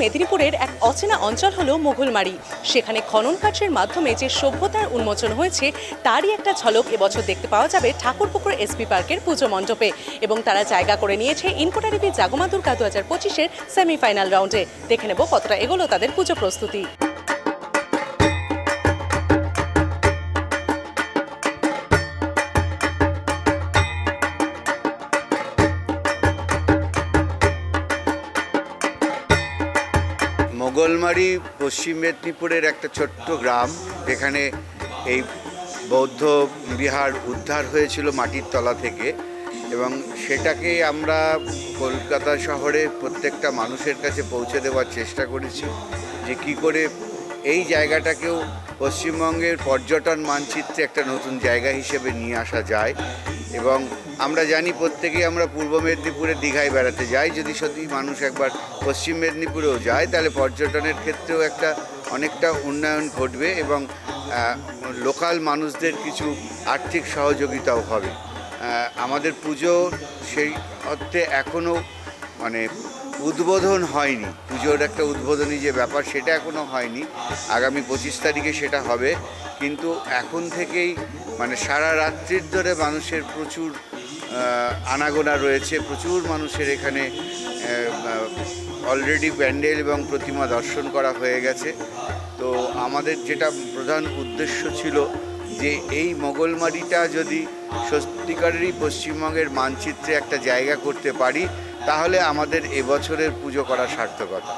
মেদিনীপুরের এক অচেনা অঞ্চল হল মোঘলমারি। সেখানে খনন কার্যের মাধ্যমে যে সভ্যতার উন্মোচন হয়েছে, তারই একটা ঝলক এবছর দেখতে পাওয়া যাবে ঠাকুরপুকুর এসপি পার্কের পুজো মণ্ডপে। এবং তারা জায়গা করে নিয়েছে ইনকোটারিপি জাগমা দুর্গা দু হাজার পঁচিশের সেমিফাইনাল রাউন্ডে। দেখে নেব কতটা এগোলো তাদের পুজো প্রস্তুতি। মোগলমারি পশ্চিম মেদিনীপুরের একটা ছোট্ট গ্রাম। যেখানে এই বৌদ্ধ বিহার উদ্ধার হয়েছিল মাটির তলা থেকে এবং সেটাকে আমরা কলকাতা শহরে প্রত্যেকটা মানুষের কাছে পৌঁছে দেওয়ার চেষ্টা করেছি যে কি করে এই জায়গাটাকেও পশ্চিমবঙ্গের পর্যটন মানচিত্রে একটা নতুন জায়গা হিসেবে নিয়ে আসা যায়। এবং আমরা জানি প্রত্যেকেই আমরা পূর্ব মেদিনীপুরে দীঘায় বেড়াতে যাই। যদি সত্যি মানুষ একবার পশ্চিম মেদিনীপুরেও যায়, তাহলে পর্যটনের ক্ষেত্রেও একটা অনেকটা উন্নয়ন ঘটবে এবং লোকাল মানুষদের কিছু আর্থিক সহযোগিতাও হবে। আমাদের পুজো সেই অর্থে এখনও মানে উদ্বোধন হয়নি। পুজোর একটা উদ্বোধনী যে ব্যাপার, সেটা এখনও হয়নি। আগামী পঁচিশ তারিখে সেটা হবে। কিন্তু এখন থেকেই মানে সারা রাত্রির ধরে মানুষের প্রচুর আনাগোনা রয়েছে। প্রচুর মানুষের এখানে অলরেডি প্যান্ডেল এবং প্রতিমা দর্শন করা হয়ে গেছে। তো আমাদের যেটা প্রধান উদ্দেশ্য ছিল যে এই মোগলমারিটা যদি সত্যিকারেরই পশ্চিমবঙ্গের মানচিত্রে একটা জায়গা করতে পারি তাহলে আমাদের এবছরের পুজো করা সার্থকতা।